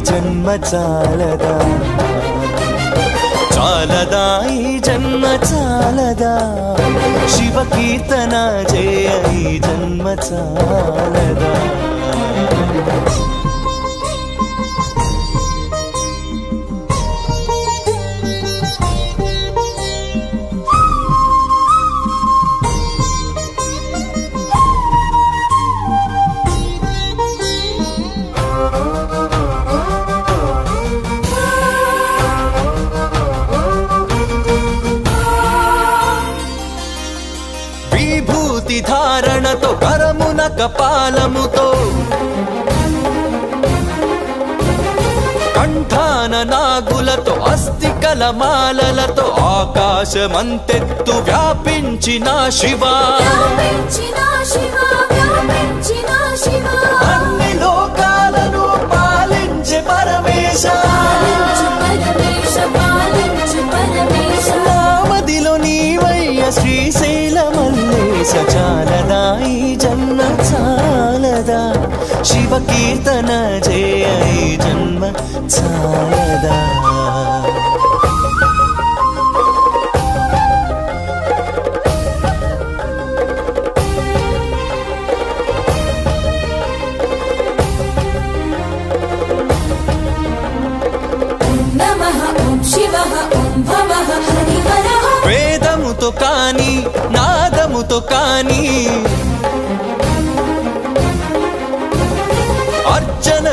జన్మ చాలదా? చాలదా ఈ జన్మ చాలదా? శివ కీర్తన జయ ఈ జన్మ చాలదా? కపాలముతో కంఠాన నాగులతో అస్థికల మాలలతో ఆకాశమంతెత్తు వ్యాపించిన శివా. అన్ని లోకాలను పాలించే పరమేశ. పాలించు పరమేశ పాలించు పరమేశ. నామదిలో నీవయ్య శ్రీశైల మల్లేశ శివ కీర్తన జయ జన్మ చాలదా వేదముతో కాని నాదముతో కాని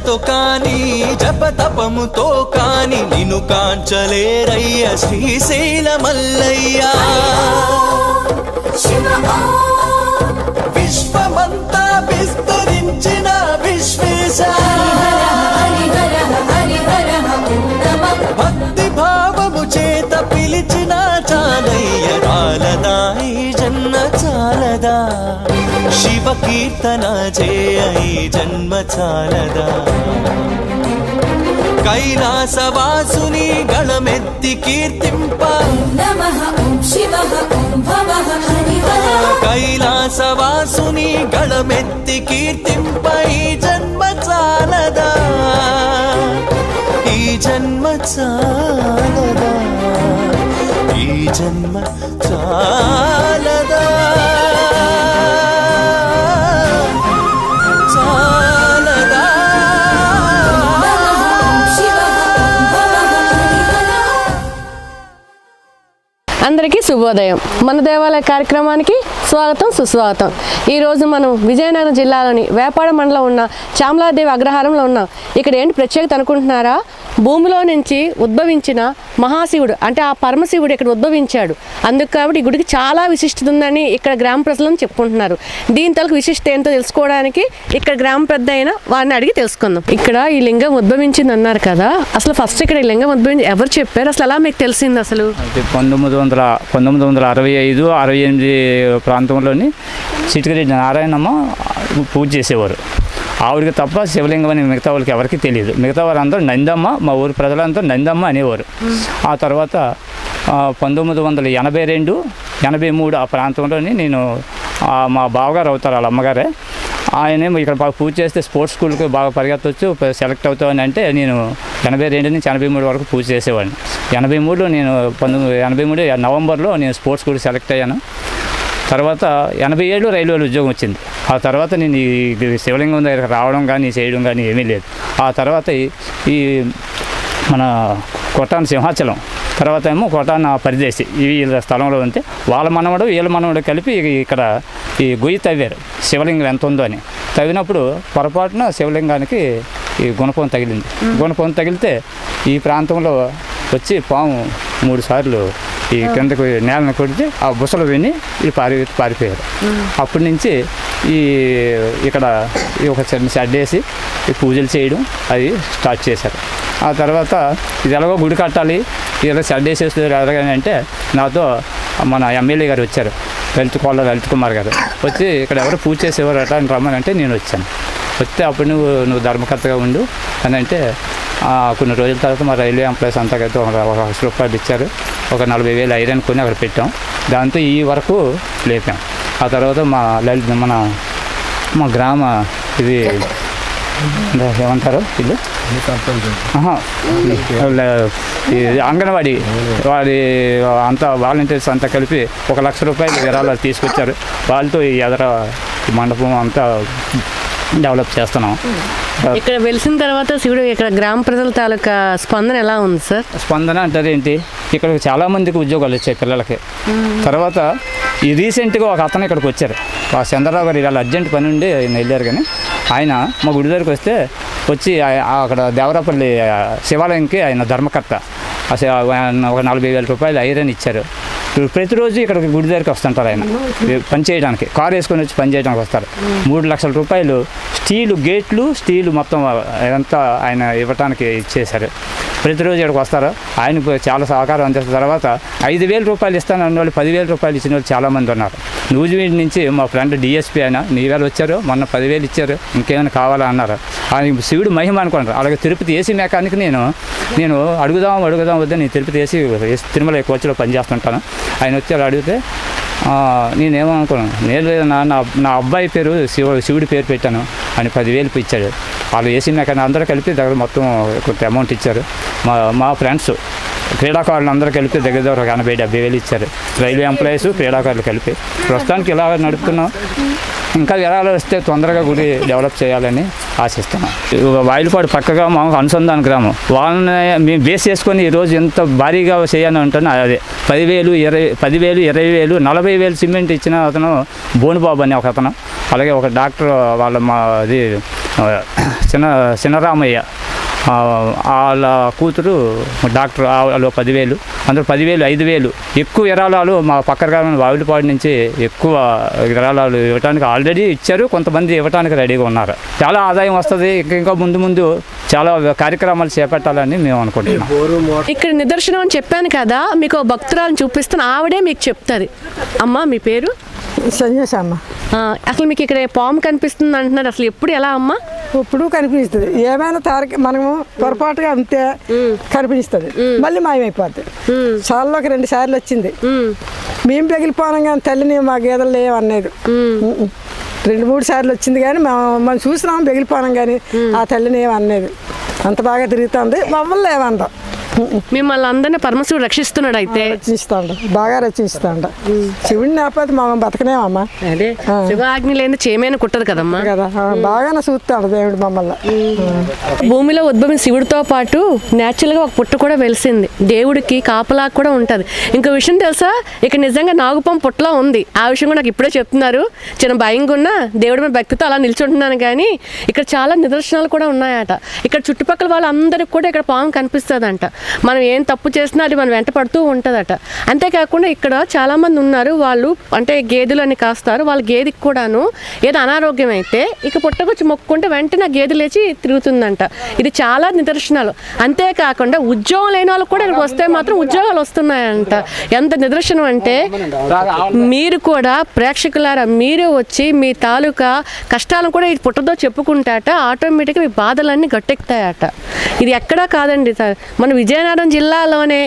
అర్చనతో కాని జపతపముతో కాని నిన్ను కాంచలేరయ్య శ్రీశైల మల్లయ్యా విశ్వమంతా విస్తరించిన విశ్వేశ భక్తి భావము చేత పిలిచిన చాలయ్య చాలదా శివ కీర్తన చేయ జన్మ చాలదా కైలాసవాసుని గణమెత్తి కీర్తింప కైలాసవాసుని గణమెత్తి కీర్తింప జన్మ చాలదా ఈ జన్మ చాలదా ఈ జన్మ చాలదా అందరికీ శుభోదయం. మన దేవాలయ కార్యక్రమానికి స్వాగతం సుస్వాగతం. ఈరోజు మనం విజయనగరం జిల్లాలోని వేపాడ మండలం ఉన్న చామలాదేవి అగ్రహారంలో ఉన్నాం. ఇక్కడ ఏంటి ప్రత్యేకత అనుకుంటున్నారా? భూమిలో నుంచి ఉద్భవించిన మహాశివుడు అంటే ఆ పరమశివుడు ఇక్కడ ఉద్భవించాడు. అందుకు కాబట్టి ఈ గుడికి చాలా విశిష్టత ఉందని ఇక్కడ గ్రామ ప్రజలను చెప్పుకుంటున్నారు. దీని తలకు విశిష్టత ఏంటో తెలుసుకోవడానికి ఇక్కడ గ్రామ పెద్ద అయిన వారిని అడిగి తెలుసుకుందాం. ఇక్కడ ఈ లింగం ఉద్భవించింది అన్నారు కదా. అసలు ఫస్ట్ ఇక్కడ ఈ లింగం ఉద్భవించి ఎవరు చెప్పారు? అసలు ఎలా మీకు తెలిసింది అసలు? పంతొమ్మిది వందల పంతొమ్మిది వందల అరవై ఐదు అరవై ఎనిమిది ప్రాంతంలోని చిటికరెడ్డి నారాయణమ్మ పూజ చేసేవారు. ఆవిడకి తప్ప శివలింగం అని మిగతా వాళ్ళకి ఎవరికి తెలియదు మిగతా వారందరూ నందమ్మ మా ఊరి ప్రజలందరూ నందమ్మ అనేవారు. ఆ తర్వాత పంతొమ్మిది వందల ఎనభై రెండు ఎనభై మూడు ఆ ప్రాంతంలోని నేను మా బావగారు అవుతారు వాళ్ళ అమ్మగారే. ఆయనేమో ఇక్కడ బాగా పూజ చేస్తే స్పోర్ట్స్ స్కూల్కి బాగా పరిగెత్తవచ్చు సెలెక్ట్ అవుతామని అంటే నేను ఎనభై రెండు నుంచి ఎనభై మూడు వరకు పూజ చేసేవాడిని. ఎనభై మూడులో నేను పంతొమ్మిది ఎనభై మూడు నవంబర్లో నేను స్పోర్ట్స్ స్కూల్ సెలెక్ట్ అయ్యాను. తర్వాత ఎనభై ఏడు రైల్వేలో ఉద్యోగం వచ్చింది. ఆ తర్వాత నేను ఈ శివలింగం దగ్గర రావడం కానీ చేయడం కానీ ఏమీ లేదు. ఆ తర్వాత ఈ- మన కొట్టాన సింహాచలం తర్వాత ఏమో కొట్టాన పరిదేశి ఈ వీళ్ళ స్థలంలో ఉంటే వాళ్ళ మనవడు వీళ్ళ మనవడు కలిపి ఇక్కడ ఈ గొయ్యి తవ్వారు శివలింగం ఎంత ఉందో అని. తవ్వినప్పుడు పొరపాటున శివలింగానికి ఈ గుణపం తగిలింది. గుణపం తగిలితే ఈ ప్రాంతంలో వచ్చి పాము మూడు సార్లు ఈ కిందకు నేలను కొడితే ఆ బుసలు విని ఈ పారి పారిపోయారు. అప్పటి నుంచి ఈ ఇక్కడ ఈ ఒక చిన్న షెడ్ వేసి ఈ పూజలు చేయడం అది స్టార్ట్ చేశారు. ఆ తర్వాత ఇది ఎలాగో గుడి కట్టాలి ఇలా షెడ్ వేసేస్తారు ఎలాగని అంటే నాతో మన ఎమ్మెల్యే గారు వచ్చారు లలిత్ కోళ్ళ లలిత్ కుమార్ గారు. వచ్చి ఇక్కడ ఎవరు పూజ చేసేవారు అట్లా అని రమ్మనంటే నేను వచ్చాను. వస్తే అప్పుడు నువ్వు నువ్వు ధర్మకర్తగా ఉండు అని అంటే కొన్ని రోజుల తర్వాత మా రైల్వే ఎంప్లాయీస్ అంతా కలిసి ఒక ఒక లక్ష రూపాయలు ఇచ్చారు. ఒక నలభై వేలు ఐరన్ కొని అక్కడ పెట్టాం. దాంతో ఈ వరకు లేపాం. ఆ తర్వాత మా లలిత మన మా గ్రామ ఇది ఏమంటారు ఇల్లు ఆహా. అంగన్వాడీ. వాడి అంతా వాలంటీర్స్ అంతా కలిపి ఒక లక్ష రూపాయలు విరాళాలు తీసుకొచ్చారు. వాళ్ళతో ఈ ఎదర మండపం అంతా డెవలప్ చేస్తున్నాం. ఇక్కడ వెలిసిన తర్వాత శివుడు ఇక్కడ గ్రామ ప్రజల తాలూకా స్పందన ఎలా ఉంది సార్? స్పందన అంటారు ఏంటి? ఇక్కడ చాలా మందికి ఉద్యోగాలు వచ్చాయి పిల్లలకి. తర్వాత ఈ రీసెంట్గా ఒక అతను ఇక్కడికి వచ్చారు. ఆ చంద్రరావు గారు ఇవాళ అర్జెంట్ పని ఉండి ఆయన వెళ్ళారు కానీ ఆయన మా గుడి దగ్గరికి వస్తే వచ్చి అక్కడ దేవరాపల్లి శివాలయంకి ఆయన ధర్మకర్త. ఒక నలభై వేల రూపాయలు ఐరన్ ఇచ్చారు. ప్రతిరోజు ఇక్కడ గుడి దగ్గరికి వస్తుంటారు ఆయన. పని చేయడానికి. కారు వేసుకొని వచ్చి పని చేయడానికి వస్తారు. మూడు లక్షల రూపాయలు స్టీలు గేట్లు స్టీలు మొత్తం ఇదంతా ఆయన ఇవ్వటానికి ఇచ్చేశారు. ప్రతిరోజు ఇక్కడికి వస్తారు. ఆయనకు చాలా సహకారం అందిస్తున్న తర్వాత ఐదు వేల రూపాయలు ఇస్తాను అన్న వాళ్ళు పదివేల రూపాయలు ఇచ్చిన వాళ్ళు చాలామంది ఉన్నారు. నూజివీడి నుంచి మా ఫ్రెండ్ డిఎస్పీ అయినా నీవేళ వచ్చారు మొన్న పదివేలు ఇచ్చారు ఇంకేమైనా కావాలా? అన్నారు. ఆయన శివుడు మహిమ అనుకున్నారు. అలాగే తిరుపతి ఏసీ మెకానిక్ నేను నేను అడుగుదాం అడుగుదాం వద్దని తిరుపతి ఏసీ తిరుమల కోచ్లో పనిచేస్తుంటాను. ఆయన వచ్చారు అడిగితే నేనేమో నేనేమనుకున్నాను నేను లేదు నా నా నా అబ్బాయి పేరు శివ శివుడి పేరు పెట్టాను. అని పదివేలు ఇచ్చాడు. వాళ్ళు ఏసీ మెకానిక్ అందరూ కలిపి దగ్గర మొత్తం కొంత అమౌంట్ ఇచ్చారు. మా మా ఫ్రెండ్స్ క్రీడాకారులు అందరూ కలిపి దగ్గర దగ్గర ఒక ఎనభై డెబ్బై వేలు ఇచ్చారు. రైల్వే ఎంప్లాయీస్ క్రీడాకారులు కలిపి. ప్రస్తుతానికి ఇలా నడుపుతున్నాం. ఇంకా విరాలు వస్తే తొందరగా గుడి డెవలప్ చేయాలని ఆశిస్తున్నాం. వాయిలపాడు పక్కగా మాకు అనుసంధాన గ్రామం. వాళ్ళని మేము బేస్ చేసుకొని ఈరోజు ఎంత భారీగా చేయాలని అంటున్నా. అదే పదివేలు ఇరవై పదివేలు ఇరవై వేలు నలభై వేలు సిమెంట్ ఇచ్చిన అతను బోనుబాబు అని ఒక అతను. అలాగే ఒక డాక్టర్ వాళ్ళ మా అది చిన్న చిన్నరామయ్య. వాళ్ళ కూతురు డాక్టర్ వాళ్ళు పదివేలు అందరూ పదివేలు ఐదు వేలు ఎక్కువ విరాళాలు మా పక్కన గ్రామం వావిలిపాడు నుంచి ఎక్కువ విరాళాలు ఇవ్వడానికి ఆల్రెడీ ఇచ్చారు కొంతమంది ఇవ్వడానికి రెడీగా ఉన్నారు. చాలా ఆదాయం వస్తుంది ఇంకా ఇంకా ముందు ముందు చాలా కార్యక్రమాలు చేపట్టాలని మేము అనుకుంటున్నాం. ఇక్కడ నిదర్శనం అని చెప్పాను కదా మీకు భక్తురాలను చూపిస్తాను ఆవిడే మీకు చెప్తుంది. అమ్మా మీ పేరు? అసలు మీకు ఇక్కడ పాము కనిపిస్తుంది అంటున్నారు. అసలు ఎప్పుడు ఎలా అమ్మా? ఇప్పుడు కనిపిస్తుంది. ఏమైనా తారక మనము పొరపాటుగా ఉంటే కనిపిస్తుంది. మళ్ళీ మాయమైపోద్ది. సార్లోకి రెండు సార్లు వచ్చింది. మేము. పగిలిపోనాం కానీ తల్లిని మా గేదెలు లేవనేది రెండు మూడు సార్లు వచ్చింది కానీ మేము మనం చూసినాం పగిలిపోనాం కానీ ఆ తల్లిని ఏమనేది అంత బాగా తిరుగుతుంది. మమ్మల్ని ఏమందాం? మిమ్మల్ని అందరినీ పరమశివుడు రక్షిస్తున్నాడు అయితే రచిస్తాండ బాగా రచిస్తాండ శివుడిని లేకపోతే మనం బతకనేమమ్మా? అదే. శివ ఆజ్ఞ లేని చేమైన కుట్టదు కదమ్మా? కదా. బాగానే చూస్తాడు దేవుడు మమ్మల్ని. భూమిలో ఉద్భవించిన శివుడితో పాటు న్యాచురల్గా ఒక పుట్ట కూడా వెలిసింది. దేవుడికి కాపలా కూడా ఉంటుంది. ఇంకో విషయం తెలుసా? ఇక్కడ నిజంగా నాగుపం పుట్టలా ఉంది. ఆ విషయం కూడా నాకు ఇప్పుడే చెప్తున్నారు. చిన్న భయంగా ఉన్నా దేవుడి మీద భక్తితో అలా నిల్చుంటున్నాను కానీ ఇక్కడ చాలా నిదర్శనాలు కూడా ఉన్నాయట. ఇక్కడ చుట్టుపక్కల వాళ్ళందరికీ కూడా ఇక్కడ పాము కనిపిస్తుందంట. మనం ఏం తప్పు చేసినా అది మనం వెంట పడుతూ ఉంటుందట. అంతేకాకుండా ఇక్కడ చాలామంది ఉన్నారు వాళ్ళు అంటే గేదెలు అని కాస్తారు వాళ్ళ గేదెకి కూడాను ఏదో అనారోగ్యం అయితే ఇక పుట్టకొచ్చి మొక్కుంటే వెంటనే గేదె లేచి తిరుగుతుందంట. ఇది చాలా నిదర్శనాలు. అంతేకాకుండా ఉద్యోగం లేని వాళ్ళకి కూడా ఇక్కడికి వస్తే మాత్రం ఉద్యోగాలు వస్తున్నాయంట. ఎంత నిదర్శనం అంటే మీరు కూడా ప్రేక్షకులారా మీరు వచ్చి మీ తాలూకా కష్టాలను కూడా ఇది పుట్టదో చెప్పుకుంటాట ఆటోమేటిక్గా మీ బాధలన్నీ గట్టెక్కుతాయట. ఇది ఎక్కడా కాదండి సార్. మన విజయ విజయనగరం జిల్లాలోనే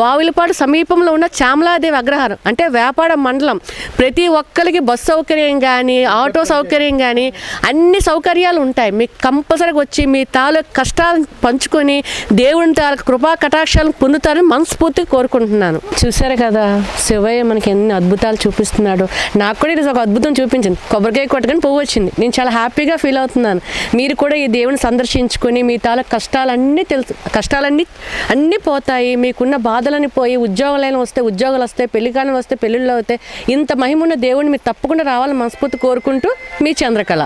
వావిలపాడు సమీపంలో ఉన్న చామలాదేవి అగ్రహారం అంటే వ్యాపార మండలం. ప్రతి ఒక్కరికి బస్సు సౌకర్యం కానీ ఆటో సౌకర్యం కానీ అన్ని సౌకర్యాలు ఉంటాయి. మీకు కంపల్సరీగా వచ్చి మీ తాలూకు కష్టాలను పంచుకొని దేవుని తాలూకు కృపా కటాక్షాలను పొందుతారని మనస్ఫూర్తిగా కోరుకుంటున్నాను. చూశారు కదా శివయ్య మనకి ఎన్ని అద్భుతాలు చూపిస్తున్నాడు. నాకు కూడా ఇది ఒక అద్భుతం చూపించింది. కొబ్బరికాయ కొట్టుకొని పువ్వు వచ్చింది. నేను చాలా హ్యాపీగా ఫీల్ అవుతున్నాను. మీరు కూడా ఈ దేవుని సందర్శించుకొని మీ తాలూకు కష్టాలన్నీ తెలుసు కష్టాలన్నీ అన్నీ పోతాయి మీకున్న బాధలని పోయి ఉద్యోగాలైనా వస్తే ఉద్యోగాలు వస్తాయి పెళ్ళికాలం వస్తే పెళ్ళిళ్ళు అవుతాయి ఇంత మహిమున్న దేవుడిని మీరు తప్పకుండా రావాలని మనస్ఫూర్తి కోరుకుంటూ మీ చంద్రకళ.